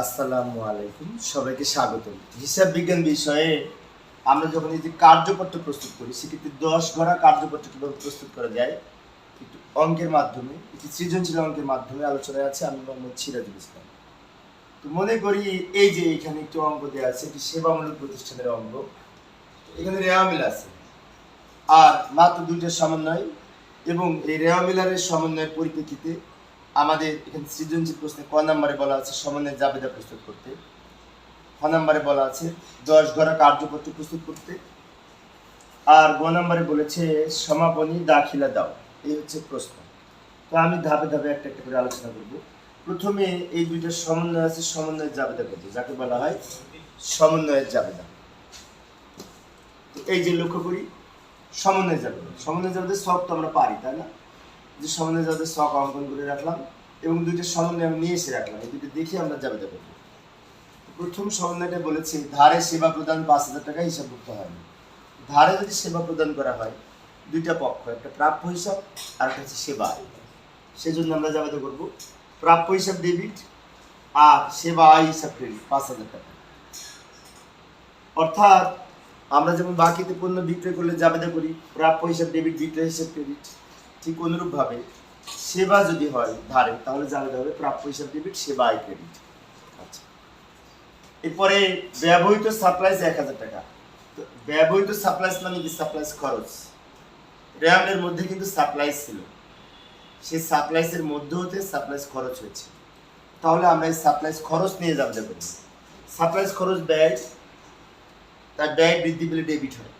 আসসালামু আলাইকুম, সবাইকে স্বাগত হিসাব বিজ্ঞান বিষয়ে আমরা যখন যে কার্যপত্র প্রস্তুত করি, সেক্ষেত্রে দশ ঘোড়া কার্যপত্র কীভাবে প্রস্তুত করা যায়, একটু অঙ্কের মাধ্যমে, একটি সৃজনশীল অঙ্কের মাধ্যমে আলোচনায় আছে, আমি মোহাম্মদ সিরাজুল ইসলাম। তো মনে করি এই যে এখানে একটি অঙ্ক দেওয়া আছে, একটি সেবামূলক প্রতিষ্ঠানের অঙ্ক। এখানে রেওয়ামিল আছে। আর মাত্র দুইটার সমন্বয় এবং এই রেওয়ামিলারের সমন্বয়ের পরিপ্রেক্ষিতে আমাদের এখানে সৃজনশীল প্রশ্নে ক নম্বরে বলা আছে সমন্বয় জাবেদা প্রস্তুত করতে। খ নম্বরে বলা আছে দশ ঘরা কার্যপত্র প্রস্তুত করতে। আর গ নম্বরে বলেছে সমাপনী দাখিলা দাও। এই হচ্ছে প্রশ্ন। তো আমি ধাপে ধাপে একটা একটা করে আলোচনা করব। প্রথমে এই দুইটা সমন্বয় আছে সমন্বয়ের জাবেদা করতে যাকে বলা হয় সমন্বয়ের জাবেদা। এই যে লক্ষ্য করি, সমন্বয় জাবেদা। সমন্বয় জাবেদা সব তো আমরা পারি, তাই না? যে সমন্বয় যাদের শখ অঙ্কন করে রাখলাম এবং দুইটা সমন্বয় আমি নিয়ে এসে রাখলাম। এই দুটো দেখে আমরা যাবে করব প্রথম সমন্বয়টা বলেছি, ধারে সেবা প্রদান পাঁচ হাজার টাকা হিসাবভুক্ত হয়নি ধারে যদি সেবা প্রদান করা হয়, দুইটা পক্ষ, একটা প্রাপ্য হিসাব আর একটা হচ্ছে সেবা। সেজন্য আমরা যাবে করব। প্রাপ্য হিসাব ডেবিট আর সেবা আয় হিসাব ক্রেডিট পাঁচ হাজার টাকা। অর্থাৎ আমরা যেমন বাকিতে পণ্য বিক্রয় করলে জাবেদা করি, প্রাপ্য হিসাব ডেবিট বিক্রয় হিসাব ক্রেডিট ঠিক অনুরূপভাবে সেবা যদি হয় ধারে, তাহলে জানাতে হবে প্রাপ্য হিসাব ডেবিট সেবা আয় ক্রেডিট আচ্ছা। এরপরে ব্যবহৃত সাপ্লাইস এক হাজার টাকা। তো ব্যবহৃত সাপ্লাইস মানে কি? সাপ্লাইস খরচ। র্যামের মধ্যে কিন্তু সাপ্লাইস ছিল। সেই সাপ্লাইসের মধ্যে হতে সাপ্লাইস খরচ হয়েছে। তাহলে আমরা এই সাপ্লাইস খরচ নিয়ে যাব দেখুন সাপ্লাইস খরচ ব্যয়, তার ব্যয় বৃদ্ধি পেলে ডেবিট হয়।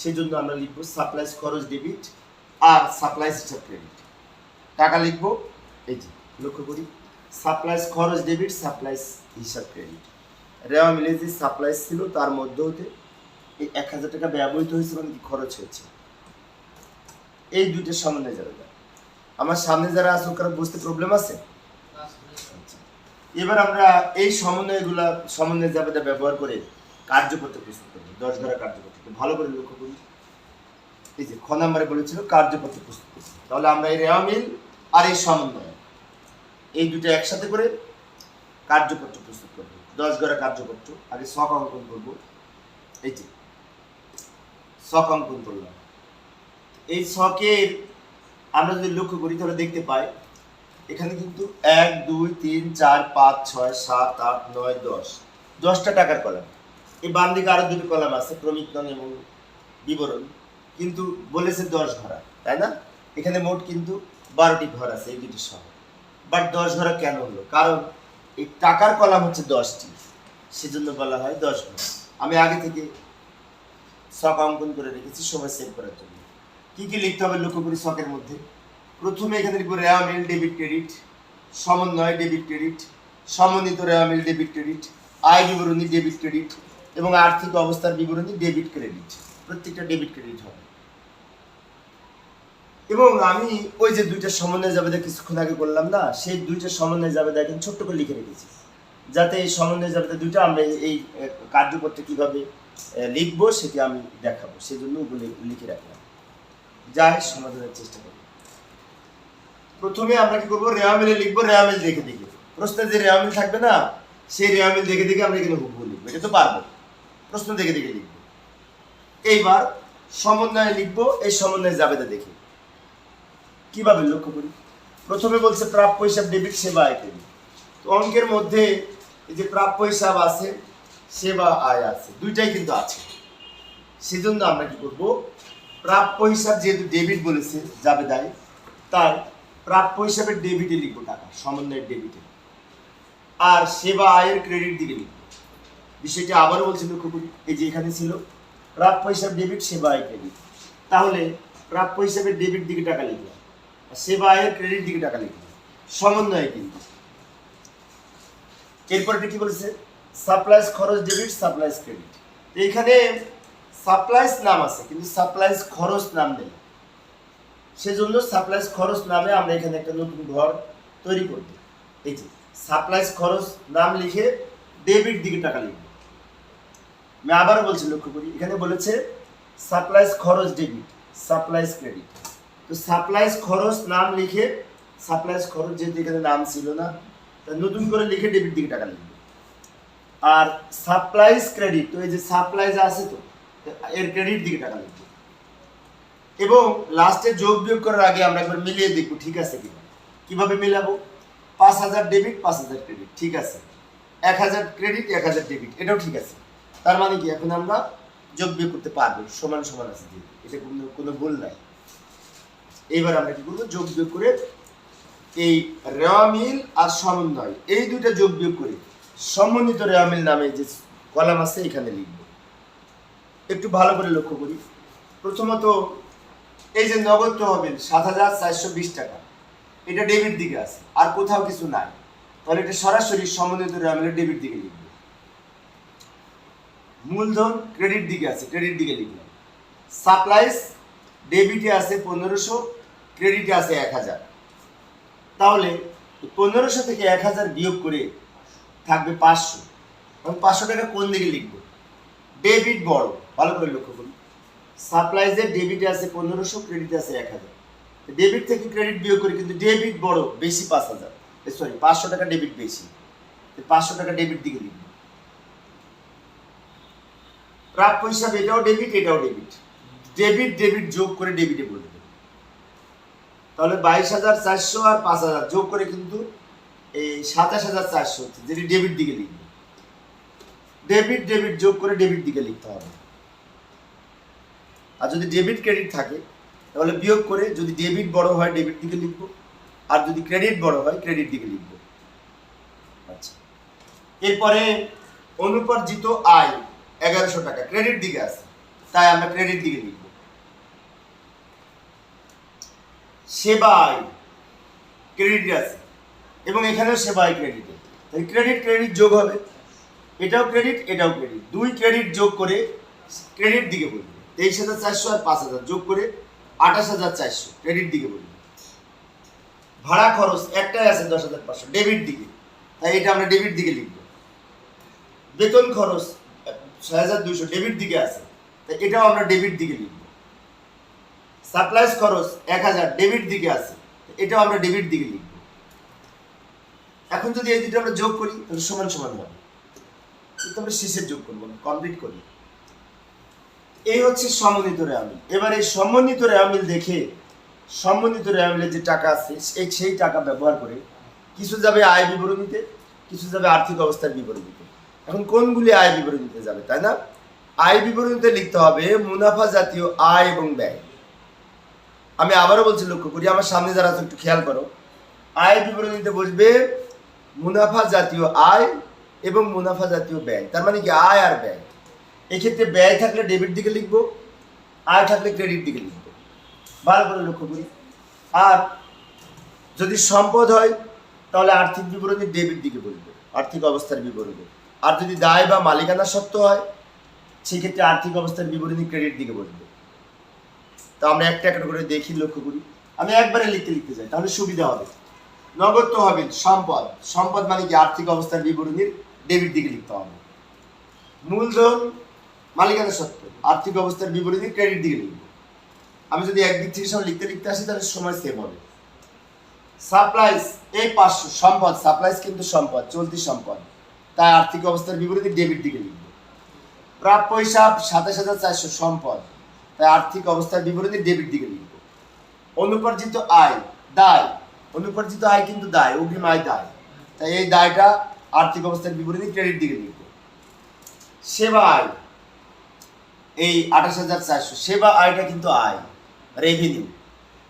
সেজন্য আমরা লিখব সাপ্লাইস খরচ ডেবিট আর সাপ্লাইস হিসাব ক্রেডিট টাকা লিখব? এই যে, লক্ষ্য করি। সাপ্লাইস খরচ ডেবিট সাপ্লাইস হিসাব ক্রেডিট রেওয়া মিলে যে সাপ্লাইস ছিল, তার মধ্যে হতে এই এক হাজার টাকা ব্যবহৃত হয়েছে মানে কি খরচ হয়েছে। এই দুইটার সমন্বয় যারা আমার সামনে যারা আছে, কারও বুঝতে প্রবলেম আছে। এবার আমরা এই সমন্বয়গুলা, সমন্বয় জাবেদা ব্যবহার করে কার্যপত্র প্রস্তুত করব। দশ ঘরা কার্যপত্র ভালো করে লক্ষ্য করি। এই যে খ নম্বরে বলেছিল কার্যপত্র প্রস্তুত। তাহলে আমরা এই রেওয়া মিল আর এই সমন্বয় এই দুটো একসাথে করে কার্যপত্র প্রস্তুত করব। দশ গড়া কার্যপত্র, আগে শখ অঙ্কন করব। এই যে শখ অঙ্কন করলাম। এই শখের আমরা যদি লক্ষ্য করি, তাহলে দেখতে পাই, এখানে কিন্তু এক, দুই, তিন, চার, পাঁচ, ছয়, সাত, আট, নয়, দশ। দশটা টাকার কলাম। এই বাম দিকে আরও দুটো কলাম আছে প্রমিতন এবং বিবরণ। কিন্তু বলেছে দশ ঘোড়া তাই না? এখানে মোট কিন্তু বারোটি ঘর আছে এই দুটি সহ বাট দশ ঘোড়া কেন হলো? কারণ এই টাকার কলাম হচ্ছে দশটি। সেজন্য বলা হয় দশ ঘোড়া আমি আগে থেকে শখ অঙ্কন করে রেখেছি, সময় সেভ করার জন্য। কী কী লিখতে হবে লক্ষ্য করি শখের মধ্যে? প্রথমে এখানে লিখব রেওয়ামিল ডেবিট ক্রেডিট সমন্বয় ডেবিট ক্রেডিট সমন্বিত রেওয়ামিল ডেবিট ক্রেডিট আয় বিবরণী ডেবিট ক্রেডিট এবং আর্থিক অবস্থার বিবরণী ডেবিট ক্রেডিট প্রত্যেকটা ডেবিট ক্রেডিট হবে। এবং আমি ওই যে দুইটা সমন্বয় জাবেদা কিছুক্ষণ আগে করলাম না, সেই দুইটা সমন্বয় জাবেদা এখন ছোট্ট করে লিখে রেখেছি। যাতে এই সমন্বয় জাবেদা দুইটা আমরা এই- কার্যপত্রে কীভাবে লিখব সেটি আমি দেখাবো। সেই জন্য ওগুলো লিখে রাখলাম। যাই সমাধানের চেষ্টা করব। প্রথমে আমরা কি করব? রেওয়ামিলে লিখব, রেওয়ামিল দেখে দেখে। প্রশ্নে যে রেওয়ামিল থাকবে না, সেই রেওয়ামিল দেখে দেখে আমরা এখানে হুবহু লিখব। এটা তো পারব। প্রশ্ন দেখে দেখে লিখব। এইবার সমন্বয়ে লিখব, এই সমন্বয়ে জাবেদা দেখে। কীভাবে লক্ষ্য করি? প্রথমে বলছে প্রাপ্য হিসাব ডেবিট, সেবা আয় ক্রেডিট তো অঙ্কের মধ্যে এই যে প্রাপ্য হিসাব আছে, সেবা আয় আছে, দুইটাই কিন্তু আছে। সেজন্য আমরা কি করব? প্রাপ্য হিসাব যেহেতু ডেবিট বলেছে, যাবে দায়, তাই প্রাপ্য হিসাবে ডেবিটে লিখব টাকা, সমন্বয়ের ডেবিটে। আর সেবা আয়ের ক্রেডিট দিকে লিখব। বিষয়টি আবারও বলছি লক্ষ্য করি, এই যে এখানে ছিল, প্রাপ্য হিসাব ডেবিট, সেবা আয় ক্রেডিট। তাহলে প্রাপ্য হিসাবে ডেবিট দিকে টাকা আর সেবা আয়ের ক্রেডিট দিকে টাকা লিখলাম সমন্বয় কিন্তু এরপরে কি বলেছে? সাপ্লাইস খরচ ডেবিট সাপ্লাইস ক্রেডিট এইখানে সাপ্লাইস নাম আছে, কিন্তু সাপ্লাইস খরচ নাম নেই। সেজন্য সাপ্লাইস খরচ নামে আমরা এখানে একটা নতুন ঘর তৈরি করব। এই যে সাপ্লাইস খরচ নাম লিখে ডেবিট দিকে টাকা লিখব। আমি আবারও বলছি, লক্ষ্য করি। এখানে বলেছে সাপ্লাইস খরচ ডেবিট সাপ্লাইস ক্রেডিট তো সাপ্লাইস খরচ নাম লিখে সাপ্লাইস খরচ যেহেতু এখানে নাম ছিল না, তা নতুন করে লিখে ডেবিট দিকে টাকা লিখবে। আর সাপ্লাইজ ক্রেডিট তো এই যে সাপ্লাইজ আছে তো এর ক্রেডিট দিকে টাকা লিখব। এবং লাস্টে যোগ বিয়োগ করার আগে আমরা একবার মিলিয়ে দেখব, ঠিক আছে কিনা? কীভাবে মিলাবো? পাঁচ হাজার ডেবিট পাঁচ হাজার ক্রেডিট ঠিক আছে। এক হাজার ক্রেডিট এক হাজার ডেবিট এটাও ঠিক আছে। তার মানে কি? এখন আমরা যোগ বিয়োগ করতে পারব, সমান সমান আছে। এটা কোনো কোনো ভুল নাই। এইবার আমরা কি করব? যোগ বিয়োগ করে এই রেওয়া মিল আর সমন্বয়। এই দুইটা যোগ বিয়োগ করে সমন্বিত রেওয়া মিল নামে যে কলাম আছে, এখানে লিখব। একটু ভালো করে লক্ষ্য করি। প্রথমত এই যে নগদ তহবিল সাত হাজার চারশো বিশ টাকা। এটা ডেবিট দিকে আছে, আর কোথাও কিছু নাই। তাহলে এটা সরাসরি সমন্বিত রেওয়া মিলের ডেবিট দিকে লিখব। মূলধন ক্রেডিট দিকে আছে, ক্রেডিট দিকে লিখলাম। সাপ্লাইস ডেবিটে আছে পনেরোশো, ক্রেডিটে আছে এক হাজার। তাহলে পনেরোশো থেকে এক হাজার বিয়োগ করে থাকবে পাঁচশো। এবং পাঁচশো টাকা কোন দিকে লিখব? ডেবিট বড়, ভালো করে লক্ষ্য করুন। সাপ্লাইজের ডেবিটে আছে পনেরোশো, ক্রেডিটে আছে এক হাজার। ডেবিট থেকে ক্রেডিট বিয়োগ করি কিন্তু ডেবিট বড়, বেশি পাঁচ হাজার। সরি, পাঁচশো টাকা ডেবিট বেশি। পাঁচশো টাকা ডেবিট দিকে লিখব। প্রাপ্য হিসাবে এটাও ডেবিট এটাও ডেবিট। ডেবিট ডেবিট যোগ করে ডেবিটে বলে দেবে। তাহলে বাইশ হাজার চারশো আর পাঁচ হাজার, যোগ করে কিন্তু এই সাতাশ হাজার চারশো হচ্ছে, যেটি ডেবিট দিকে লিখবে। ডেবিট ডেবিট যোগ করে ডেবিট দিকে লিখতে হবে। আর যদি ডেবিট, ক্রেডিট থাকে, তাহলে বিয়োগ করে যদি ডেবিট বড় হয়, ডেবিট দিকে লিখব। আর যদি ক্রেডিট বড় হয়, ক্রেডিট দিকে লিখব। আচ্ছা। এরপরে অনুপার্জিত আয়, এগারোশো টাকা, ক্রেডিট দিকে আছে। তাই আমরা ক্রেডিট দিকে লিখব। সেবায় ক্রেডিট আছে। এবং এখানেও সেবায় ক্রেডিট তাই ক্রেডিট ক্রেডিট যোগ হবে। এটাও ক্রেডিট এটাও ক্রেডিট দুই ক্রেডিট যোগ করে ক্রেডিট দিকে বলবে তেইশ হাজার চারশো আর পাঁচ হাজার যোগ করে আঠাশ হাজার চারশো ক্রেডিট দিকে বলবে ভাড়া খরচ একটাই আছে দশ হাজার পাঁচশো ডেবিট দিকে। তাই এটা আমরা ডেবিট দিকে লিখব। বেতন খরচ ছয় হাজার দুইশো ডেবিট দিকে আছে। তাই এটাও আমরা ডেবিট দিকে লিখব। সাপ্লাইজ খরচ এক হাজার, ডেবিট দিকে আছে। এটাও আমরা ডেবিট দিকে লিখব। এখন যদি এই দুটো আমরা যোগ করি, তাহলে সমান সমান হবে। কিন্তু আমরা শেষের যোগ করব কমপ্লিট করি। এই হচ্ছে সমন্বিত রেয়ামিল এবার এই সমন্বিত রেয়ামিল দেখে সমন্বিত রেয়ামিলের যে টাকা আছে এই সেই টাকা ব্যবহার করে কিছু যাবে আয় বিবরণীতে, কিছু যাবে আর্থিক অবস্থার বিবরণীতে। এখন কোনগুলি আয় বিবরণীতে যাবে, তাই না? আয় বিবরণীতে লিখতে হবে মুনাফা জাতীয় আয় এবং ব্যয়। আমি আবারও বলছি, লক্ষ্য করি, আমার সামনে যারা আছে একটু খেয়াল করো। আয় বিবরণীতে বসবে মুনাফা জাতীয় আয় এবং মুনাফা জাতীয় ব্যয়। তার মানে কি, আয় আর ব্যয়। এক্ষেত্রে ব্যয় থাকলে ডেবিট দিকে লিখব, আয় থাকলে ক্রেডিট দিকে লিখব। ভালো করে লক্ষ্য করি। আর যদি সম্পদ হয়, তাহলে আর্থিক বিবরণী ডেবিট দিকে বলবে আর্থিক অবস্থার বিবরণী। আর যদি দায় বা মালিকানা সত্ত্ব হয়, সেক্ষেত্রে আর্থিক অবস্থার বিবরণী ক্রেডিট দিকে বলবে তো আমরা একটা একটা করে দেখি, লক্ষ্য করি। আমি একবারে লিখতে লিখতে যাই, তাহলে সুবিধা হবে। নগদ তো হবে সম্পদ। সম্পদ মানে কি? আর্থিক অবস্থার বিবরণীর ডেবিট দিকে লিখতে হবে। মূলধন মালিকানা সত্ত্ব, আর্থিক অবস্থার বিবরণী ক্রেডিট দিকে লিখব। আমি যদি একদিক থেকে সব লিখতে লিখতে আসি, তাহলে সময় সেভ হবে। সাপ্লাইজ এই পাঁচশো, সম্পদ। সাপ্লাইজ কিন্তু সম্পদ, চলতি সম্পদ। তাই আর্থিক অবস্থার বিবরণী ডেবিট দিকে লিখব। প্রাপ্য হিসাব সাতাশ হাজার চারশো সম্পদ। তাই আর্থিক অবস্থার বিবরণী ডেবিট দিকে লিখব। অনুপার্জিত আয়, দায়। অনুপার্জিত আয় কিন্তু দায়, অগ্রিম আয় দায়। তাই এই দায়টা আর্থিক অবস্থার বিবরণী ক্রেডিট দিকে লিখব। সেবা আয়, এই আঠাশ হাজার চারশো। সেবা আয়টা কিন্তু আয় রেভিনিউ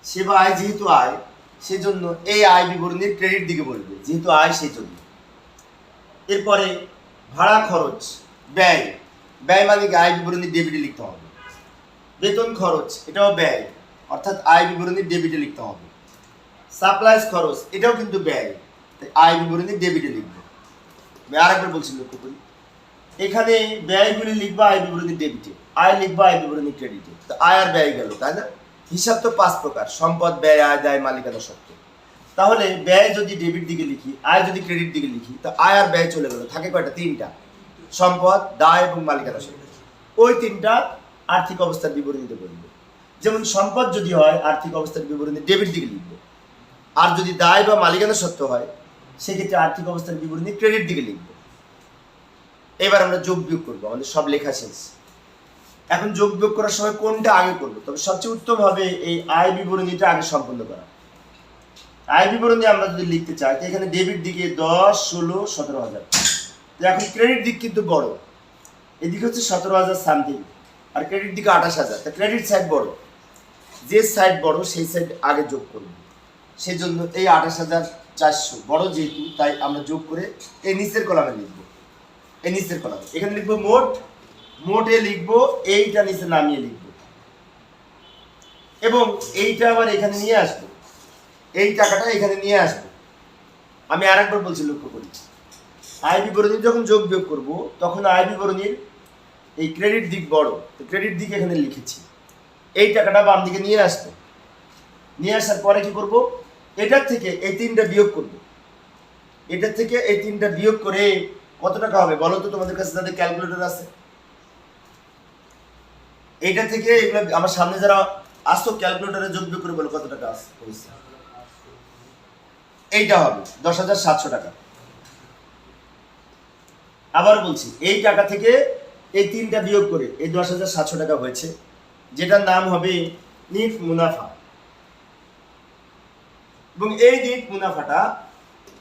সেবা আয় যেহেতু আয়, সেজন্য এই আয় বিবরণীর ক্রেডিট দিকে বলবে, যেহেতু আয় সেই জন্য এরপরে ভাড়া খরচ, ব্যয়। ব্যয় মানে আয় বিবরণী ডেবিটে লিখতে হবে। বেতন খরচ, এটাও ব্যয়। অর্থাৎ আয় বিবরণী ডেবিটে লিখতে হবে। সাপ্লাইজ খরচ, এটাও কিন্তু ব্যয়। তাই আয় বিবরণী ডেবিটে লিখবে। আর আরেকবার বলছি লক্ষ্য করি। এখানে ব্যয়গুলি লিখবা আয় বিবরণী ডেবিটে আয় লিখবা আয় বিবরণী ক্রেডিটে তো আয় আর ব্যয় গেল, তাই না? হিসাব তো পাঁচ প্রকার, সম্পদ, ব্যয়, আয়, দায়, মালিকানা সত্ত্ব। তাহলে ব্যয় যদি ডেবিট দিকে লিখি, আয় যদি ক্রেডিট দিকে লিখি, তো আয় আর ব্যয় চলে গেল। থাকে কয়টা? তিনটা। সম্পদ, দায় এবং মালিকানা সত্ত্ব। ওই তিনটা আর্থিক অবস্থার বিবরণীতে বলব। যেমন সম্পদ যদি হয়, আর্থিক অবস্থার বিবরণী ডেবিট দিকে লিখব। আর যদি দায় বা মালিকানা সত্ত্ব হয়, সেক্ষেত্রে আর্থিক অবস্থার বিবরণী ক্রেডিট দিকে লিখব। এবার আমরা যোগ বিয়োগ করব, আমাদের সব লেখা শেষ। এখন যোগ বিয়োগ করার সময় কোনটা আগে করব? তবে সবচেয়ে উত্তম হবে এই আয় বিবরণীটা আগে সম্পন্ন করা। আয় বিবরণী আমরা যদি লিখতে চাই এখানে ডেবিট দিকে দশ, ষোলো, সতেরো হাজার। এখন ক্রেডিট দিক কিন্তু বড়। এদিকে হচ্ছে সতেরো হাজার সামথিং। আর ক্রেডিট দিকে আঠাশ হাজার। তা ক্রেডিট সাইড বড়। যে সাইড বড়, সেই সাইড আগে যোগ করব সেই জন্য এই আঠাশ হাজার চারশো। বড় যেহেতু, তাই আমরা যোগ করে এই নিচের কলামে লিখব। এই নিচের কলামে। এখানে লিখব মোট, মোটে লিখব, এইটা নিচে নামিয়ে লিখব। এবং এইটা আবার এখানে নিয়ে আসব। এই টাকাটা এখানে নিয়ে আসব। আমি আরেকবার বলছি লক্ষ্য করি। আয় বিবরণী যখন যোগ বিয়োগ করব, তখন আয় বিবরণীর এই ক্রেডিট দিক বড়, তো ক্রেডিট দিক এখানে লিখেছি। এই টাকাটা বাম দিকে নিয়ে আসব নিয়ে আসার পরে কি করব? এটার থেকে এই তিনটা বিয়োগ করব। এটার থেকে এই তিনটা বিয়োগ করে কত টাকা হবে বলো তো তোমাদের কাছে, তাদের ক্যালকুলেটর আছে। এইটা থেকে এগুলো আমার সামনে যারা আসতো ক্যালকুলেটরে যোগ বিয়োগ করে বলো কত টাকা হয়েছে। এইটা হবে, দশ হাজার সাতশো টাকা। আবার বলছি, এই টাকা থেকে এই তিনটা বিয়োগ করে এই দশ হাজার সাতশো টাকা হয়েছে যেটার নাম হবে নিট মুনাফা। এবং এই নিট মুনাফাটা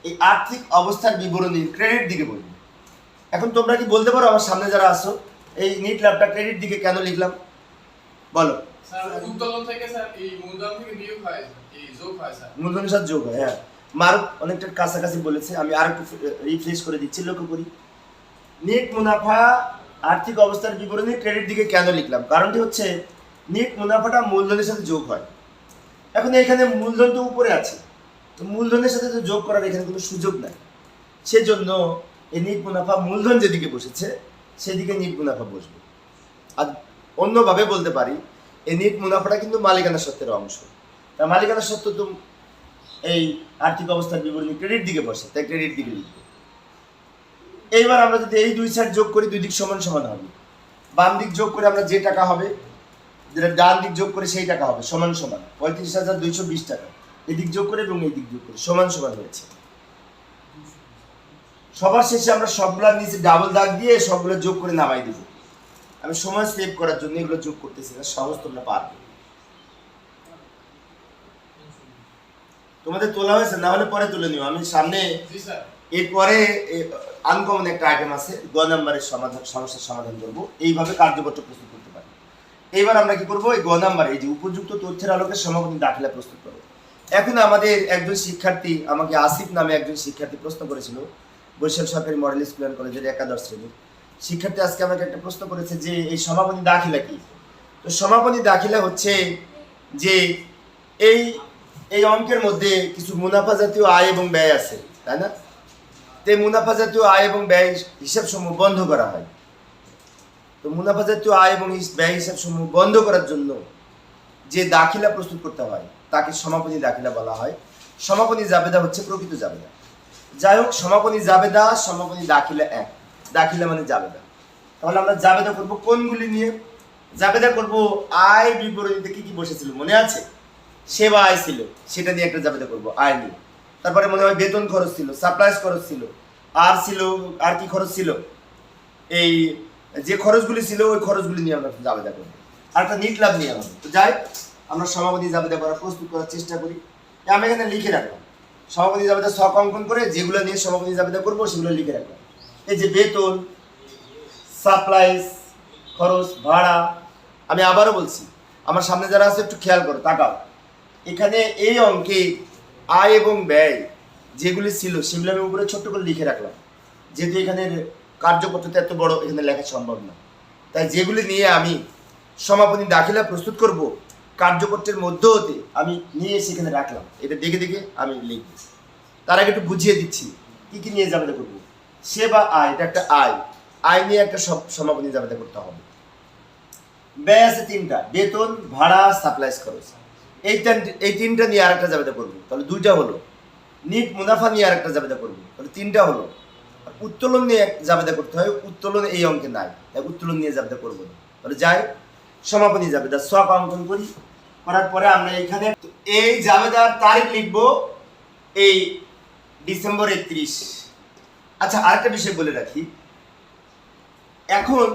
এই আর্থিক অবস্থার বিবরণীর ক্রেডিট দিকে বলবে। এখন তোমরা কি বলতে পারো আমার সামনে যারা আসো এই নিট লাভটা ক্রেডিট দিকে কেন লিখলাম? বলো। হয় হয় মূলধনের সাথে যোগ হয় হ্যাঁ। অনেকটা কাছাকাছি বলেছে আমি আর একটু রিফ্রেশ করে দিচ্ছি লক্ষ্য করি। নেট মুনাফা আর্থিক অবস্থার বিবরণী ক্রেডিট দিকে কেন লিখলাম? কারণটি হচ্ছে নেট মুনাফাটা মূলধনের সাথে যোগ হয়। এখন এখানে মূলধন তো উপরে আছে। তো মূলধনের সাথে তো যোগ করার এখানে কোনো সুযোগ নাই। সেজন্য এই নিট মুনাফা মূলধন যেদিকে বসেছে, সেদিকে নিট মুনাফা বসবে। আর অন্যভাবে বলতে পারি, এই নিট মুনাফাটা কিন্তু মালিকানা সত্ত্বের অংশ। তা মালিকানা সত্ত্ব তো এই আর্থিক অবস্থার বিবরণী ক্রেডিট দিকে বসে, তাই ক্রেডিট দিকে লিখব। এইবার আমরা যদি এই দুই সাইড যোগ করি, দুই দিক সমান সমান হবে। বাম দিক যোগ করে আমরা যে টাকা হবে, যেটা ডান দিক যোগ করে সেই টাকা হবে, সমান সমান। পঁয়ত্রিশ হাজার দুইশো বিশ টাকা। এদিক যোগ করে এবং এই দিক যোগ করে, সমান সমান হয়েছে। সবার শেষে আমরা সবগুলোর নিচে ডাবল দাগ দিয়ে সবগুলো যোগ করে নামাই দেবো। আমি সময় সেভ করার জন্য এগুলো যোগ করতেছি না সহজ তোমরা পারবে। তোমাদের তোলা হয়েছে, না হলে পরে তুলে নিও। আমি সামনে এরপরে আনকমন একটা আইটেম আছে গ নাম্বারের সমাধান, সমস্যার সমাধান করব। এইভাবে কার্যপত্র প্রস্তুত করতে পারি। এইবার আমরা কি করব? এই গ নাম্বার, এই যে উপযুক্ত তথ্যের আলোকে সমাপনী দাখিলা প্রস্তুত করব। এখন আমাদের একজন শিক্ষার্থী, আমাকে আসিফ নামে একজন শিক্ষার্থী প্রশ্ন করেছিল বৈশাখ সরকারি মডেল স্কুল অ্যান্ড কলেজের একাদশ শ্রেণির। শিক্ষার্থী আজকে আমাকে একটা প্রশ্ন করেছে যে, এই সমাপনী দাখিলা কি? তো সমাপনী দাখিলা হচ্ছে যে, এই এই অঙ্কের মধ্যে কিছু মুনাফা জাতীয় আয় এবং ব্যয় আছে, তাই না? তো এই মুনাফা জাতীয় আয় এবং ব্যয় হিসাব সমূহ বন্ধ করা হয়। তো মুনাফা জাতীয় আয় এবং ব্যয় হিসাব সমূহ বন্ধ করার জন্য যে দাখিলা প্রস্তুত করতে হয়, তাকে সমাপনী দাখিলা বলা হয়। সমাপনী জাবেদা হচ্ছে প্রকৃত জাবেদা। যাই হোক, সমাপনী জাবেদা, সমাপনী দাখিলা এক। দাখিলা মানে জাবেদা। তাহলে আমরা জাবেদা করব কোনগুলি নিয়ে? জাবেদা করব আয় বিবরণীতে কি কি বসেছিল, মনে আছে? সেবা আয় ছিল, সেটা নিয়ে একটা জাবেদা করব, আয় নিয়ে। তারপরে মনে হয় বেতন খরচ ছিল সাপ্লাইজ খরচ ছিল। আর ছিল, আর কি খরচ ছিল? এই যে খরচগুলি ছিল, ওই খরচগুলি নিয়ে আমরা জাবেদা করব। আর একটা নিট লাভ নিয়ে আমাদের। তো যাই, আমরা সমাপতি জাবেদা করা প্রস্তুত করার চেষ্টা করি। আমি এখানে লিখে রাখলাম। সমাপতি জাবেদা শখ অঙ্কন করে যেগুলো নিয়ে সমাপতি জাবেদা করব, সেগুলো লিখে রাখলাম। এই যে বেতন সাপ্লাইজ খরচ, ভাড়া, আমি আবারও বলছি, আমার সামনে যারা আছে একটু খেয়াল করো, তাকাও। এখানে এই অঙ্কে আয় এবং ব্যয় যেগুলি ছিল সেগুলো আমি উপরে ছোট্ট করে লিখে রাখলাম। যেহেতু এখানের কার্যপত্রটা এত বড়, এখানে লেখা সম্ভব না। তাই যেগুলি নিয়ে আমি সমাপনী দাখিলা প্রস্তুত করব কার্যপত্রের মধ্য হতে আমি নিয়ে সেখানে রাখলাম। এটা দেখে দেখে আমি লিখব। তার আগে একটু বুঝিয়ে দিচ্ছি, কি কি নিয়ে যাবেদা করব? সেবা আয়, এটা একটা আয়। আয় নিয়ে একটা সব সমাপনী যাবেদা করতে হবে। ব্যয় আছে তিনটা, বেতন, ভাড়া সাপ্লাইজ খরচ। এই এই তিনটা নিয়ে আরেকটা জাবেদা করব। তাহলে দুইটা হলো। নিট মুনাফা নিয়ে আরেকটা জাবেদা করব। তাহলে তিনটা হলো। উত্তোলন নিয়ে জাবেদা করতে হয়। উত্তোলন এই অঙ্কে নাই। তাই উত্তোলন নিয়ে জাবেদা করব না। তাহলে যাই। সমাপনী জাবেদা। সব অঙ্কন করি। করার পরে আমরা এখানে এই জাবেদার তারিখ লিখব এই ডিসেম্বর একত্রিশ। আচ্ছা আরেকটা বিষয় বলে রাখি। এখন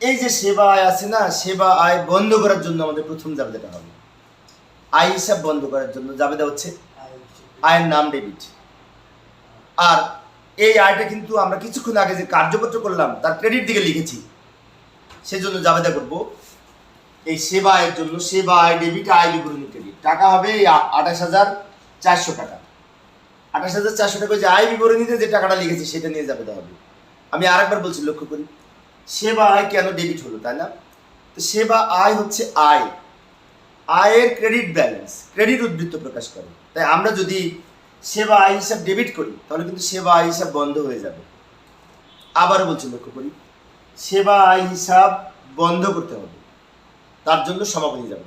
এই যে সেবা আয় আছে না, সেবা আয় বন্ধ করার জন্য আমাদের প্রথম জাবেদাটা হবে। আয় হিসাব বন্ধ করার জন্য জাবেদা হচ্ছে আয়ের নাম ডেবিট। আর এই আয়টা কিন্তু আমরা কিছুক্ষণ আগে যে কার্যপত্র করলাম, তার ক্রেডিট দিকে লিখেছি, সেজন্য জাবেদা করব। এই সেবা আয়ের জন্য, সেবা আয় ডেবিট আয় বিবরণী ক্রেডিট টাকা হবে আঠাশ হাজার চারশো টাকা। আঠাশ হাজার চারশো টাকা যে আয় বিবরণীতে যে টাকাটা লিখেছি, সেটা নিয়ে জাবেদা হবে। আমি আরেকবার বলছি লক্ষ্য করি, সেবা আয় কেন ডেবিট হলো, তাই না? তো সেবা আয় হচ্ছে আয়। আয়ের ক্রেডিট ব্যালেন্স ক্রেডিট উদ্বৃত্ত প্রকাশ করে। তাই আমরা যদি সেবা আয় হিসাব ডেবিট করি, তাহলে কিন্তু সেবা আয় হিসাব বন্ধ হয়ে যাবে। আবারও বলছি, লক্ষ্য করি, সেবা আয় হিসাব বন্ধ করতে হবে। তার জন্য সমাপনী যাবে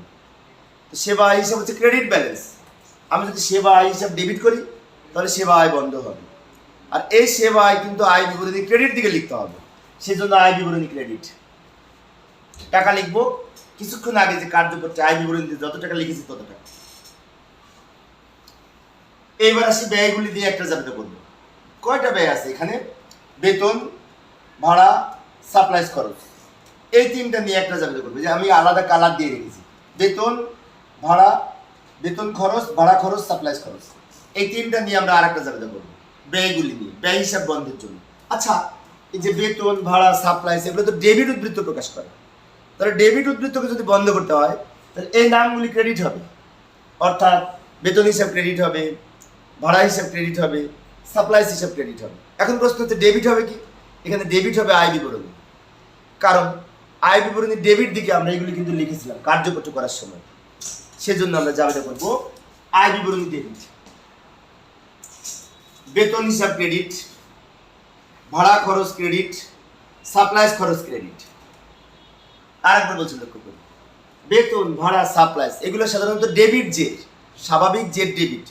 তো সেবা আয় হিসাব হচ্ছে ক্রেডিট ব্যালেন্স আমি যদি সেবা আয় হিসাব ডেবিট করি, তাহলে সেবা আয় বন্ধ হবে। আর এই সেবা আয় কিন্তু আয় বিবরণী ক্রেডিট দিকে লিখতে হবে। সেজন্য আয় বিবরণী ক্রেডিট টাকা লিখব কিছুক্ষণ আগে যে কার্যপত্রে আয় বিবরণীতে যত টাকা লিখেছি তত টাকা। এইবার আসি ব্যয়গুলি দিয়ে একটা জাবিতা করব কয়টা ব্যয় আছে এখানে? বেতন, ভাড়া সাপ্লাইজ খরচ। এই তিনটা নিয়ে একটা জাবিতা করব যে আমি আলাদা কালার দিয়ে রেখেছি। বেতন, ভাড়া, বেতন খরচ, ভাড়া খরচ সাপ্লাইজ খরচ। এই তিনটা নিয়ে আমরা আরেকটা জাবিতা করব ব্যয়গুলি নিয়ে ব্যয় হিসাব বন্ধের জন্য। আচ্ছা এই যে বেতন, ভাড়া সাপ্লাইজ এগুলো তো ডেবিট উদ্বৃত্ত প্রকাশ করে। তাহলে ডেবিট উদ্বৃত্তকে যদি বন্ধ করতে হয়, তাহলে এই নামগুলি ক্রেডিট হবে। অর্থাৎ বেতন হিসাব ক্রেডিট হবে, ভাড়া হিসাব ক্রেডিট হবে সাপ্লাইস হিসাব ক্রেডিট হবে। এখন প্রশ্ন হচ্ছে ডেবিট হবে কি? এখানে ডেবিট হবে আয় বিবরণী। কারণ আয় বিবরণী ডেবিট দিকে আমরা এগুলি কিন্তু লিখেছিলাম কার্যপত্র করার সময়। সেজন্য আমরা জাবেদা করব, আয় বিবরণী ডেবিট বেতন হিসাব ক্রেডিট ভাড়া খরচ ক্রেডিট সাপ্লাইস খরচ ক্রেডিট আরেকবার বলছি লক্ষ্য করি বেতন, ভাড়া, সাপ্লাইস, এগুলো সাধারণত ডেবিট যে, স্বাভাবিক যে ডেবিট।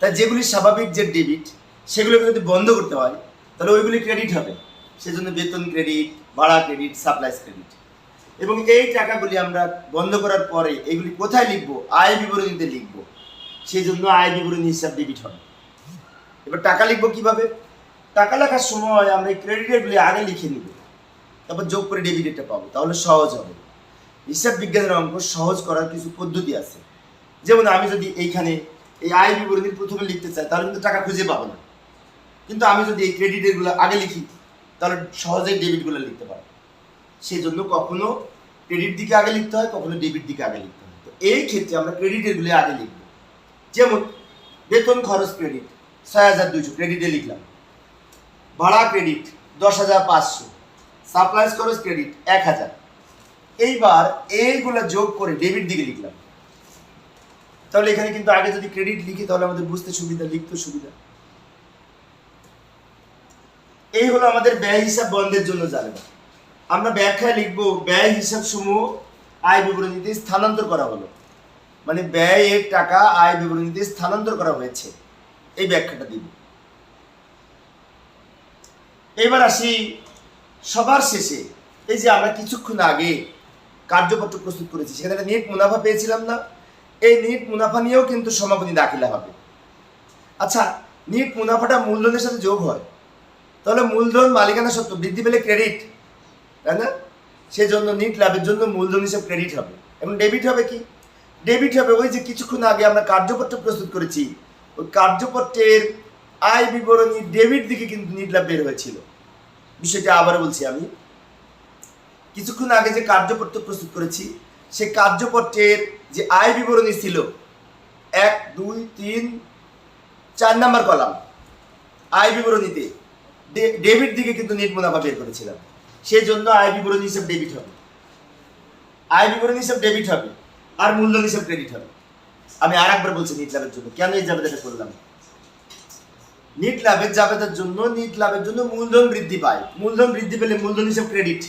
তাই যেগুলি স্বাভাবিক যে ডেবিট, সেগুলোকে যদি বন্ধ করতে হয়, তাহলে ওইগুলি ক্রেডিট হবে। সেজন্য বেতন ক্রেডিট, ভাড়া ক্রেডিট, সাপ্লাইস ক্রেডিট। এবং এই টাকাগুলি আমরা বন্ধ করার পরে এগুলি কোথায় লিখব? আয় বিবরণীতে লিখব। সেই জন্য আয় বিবরণী হিসাব ডেবিট হবে। এবার টাকা লিখব কীভাবে? টাকা লেখার সময় আমরা এই ক্রেডিটেরগুলি আগে লিখে নিব। তারপর যোগ করে ডেবিটেরটা পাবো, তাহলে সহজ হবে। হিসাব বিজ্ঞানের অঙ্ক সহজ করার কিছু পদ্ধতি আছে। যেমন আমি যদি এইখানে এই আয় বিবরণীর প্রথমে লিখতে চাই, তাহলে কিন্তু টাকা খুঁজে পাবো না। কিন্তু আমি যদি এই ক্রেডিটেরগুলো আগে লিখি, তাহলে সহজেই ডেবিটগুলো লিখতে পারব। সেই জন্য কখনো ক্রেডিট দিকে আগে লিখতে হয়, কখনো ডেবিট দিকে আগে লিখতে হয়। তো এই ক্ষেত্রে আমরা ক্রেডিটেরগুলো আগে লিখব। যেমন বেতন খরচ ক্রেডিট ছয় হাজার দুইশো ক্রেডিটে লিখলাম। ভাড়া ক্রেডিট দশ হাজার পাঁচশো। সাপ্লাইজ খরচ ক্রেডিট, এক হাজার। এইবার এইগুলা যোগ করে ডেবিট দিকে লিখলাম। তাহলে এখানে কিন্তু আগে যদি ক্রেডিট লিখি, তাহলে আমাদের বুঝতে সুবিধা, লিখতে সুবিধা। এই হলো আমাদের ব্যয় হিসাব বন্ধের জন্য জানবে আমরা ব্যাখ্যায় লিখব, ব্যয় হিসাব সমূহ আয় বিবরণীতে স্থানান্তর করা হলো। মানে ব্যয়ের টাকা আয় বিবরণীতে স্থানান্তর করা হয়েছে। এই ব্যাখ্যাটা দিব। এবার আসি সবার শেষে, এই যে আমরা কিছুক্ষণ আগে কার্যপত্র প্রস্তুত করেছি, সেখানে নিট মুনাফা পেয়েছিলাম না। এই নিট মুনাফা নিয়েও কিন্তু সমাপনী দাখিলা হবে। আচ্ছা নিট মুনাফাটা মূলধনের সাথে যোগ হয়। তাহলে মূলধন মালিকানা সত্ত্ব বৃদ্ধি পেলে ক্রেডিট, তাই না? সেজন্য নিট লাভের জন্য মূলধন হিসেবে ক্রেডিট হবে। এবং ডেবিট হবে কি? ডেবিট হবে ওই যে কিছুক্ষণ আগে আমরা কার্যপত্র প্রস্তুত করেছি। ওই কার্যপত্রের আয় বিবরণী ডেবিট দিকে কিন্তু নিট লাভ বের হয়েছিল। বিষয়টা আবার বলছি আমি। কিছুক্ষণ আগে যে কার্যপত্র প্রস্তুত করেছি সে কার্যপত্রের যে আয় বিবরণী ছিল, এক, দুই, তিন, চার নাম্বার কলাম, আয় বিবরণীতে ডেবিট দিকে কিন্তু নেট মুনাফা বের করেছিলাম। সেই জন্য আয় বিবরণী হিসাব ডেবিট হবে। আয় বিবরণী হিসাব ডেবিট হবে, আর মূলধন হিসাব ক্রেডিট হবে। আমি আর একবার বলছি নিট লাভের জন্য, কেন এই জাবেদাটা করলাম? নিট লাভের জাবেদার জন্য, নিট লাভের জন্য মূলধন বৃদ্ধি পায়। মূলধন বৃদ্ধি পেলে মূলধন হিসেবে ক্রেডিট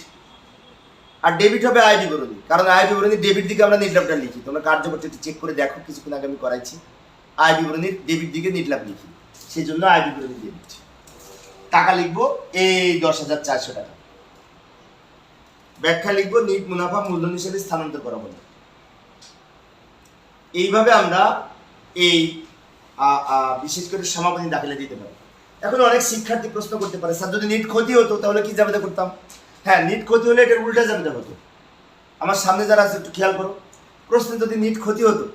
আর ডেবিট হবে আয় বিবরণী। কারণ আয় বিবরণী ডেবিট দিকে আমরা নিট লাভটা লিখি। তোমরা কার্যপত্রটি চেক করে দেখো, কিছুক্ষণ আগে আমি করাইছি। আয় বিবরণীর ডেবিট দিকে নিট লাভ লিখি। সেই জন্য আয় বিবরণী ডেবিট টাকা লিখব, এই দশ হাজার চারশো টাকা। ব্যাখ্যা লিখব, নিট মুনাফা মূলধন হিসেবে স্থানান্তর করা হলো। এইভাবে আমরা এই বিশেষ করে সমাপনী দাখিলা দিতে পারি। এখন অনেক শিক্ষার্থী প্রশ্ন করতে পারে, স্যার, যদি নিট ক্ষতি হতো, তাহলে কি জাবেদা করতাম? হ্যাঁ নিট ক্ষতি হলে এটার উল্টা যাবে হতো। আমার সামনে যারা আছে, একটু খেয়াল করো। প্রশ্নে যদি নিট ক্ষতি হতো,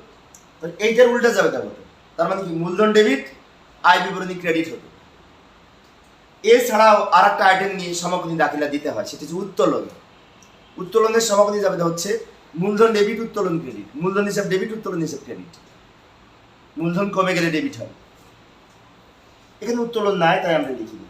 তাহলে এইটার উল্টা যাবে হতো। তার মানে কি, মূলধন ডেবিট আয় বিবরণী ক্রেডিট হতো। এছাড়াও আর একটা আইটেম নিয়ে সমাপনী দাখিলা দিতে হয়, সেটা হচ্ছে উত্তোলন। উত্তোলনের সমাপনী যাবে হচ্ছে মূলধন ডেবিট উত্তোলন ক্রেডিট মূলধন হিসাব ডেবিট উত্তোলন হিসাব ক্রেডিট মূলধন কমে গেলে ডেবিট হয়। এখানে উত্তোলন নাই তাই আমরা লিখিনি।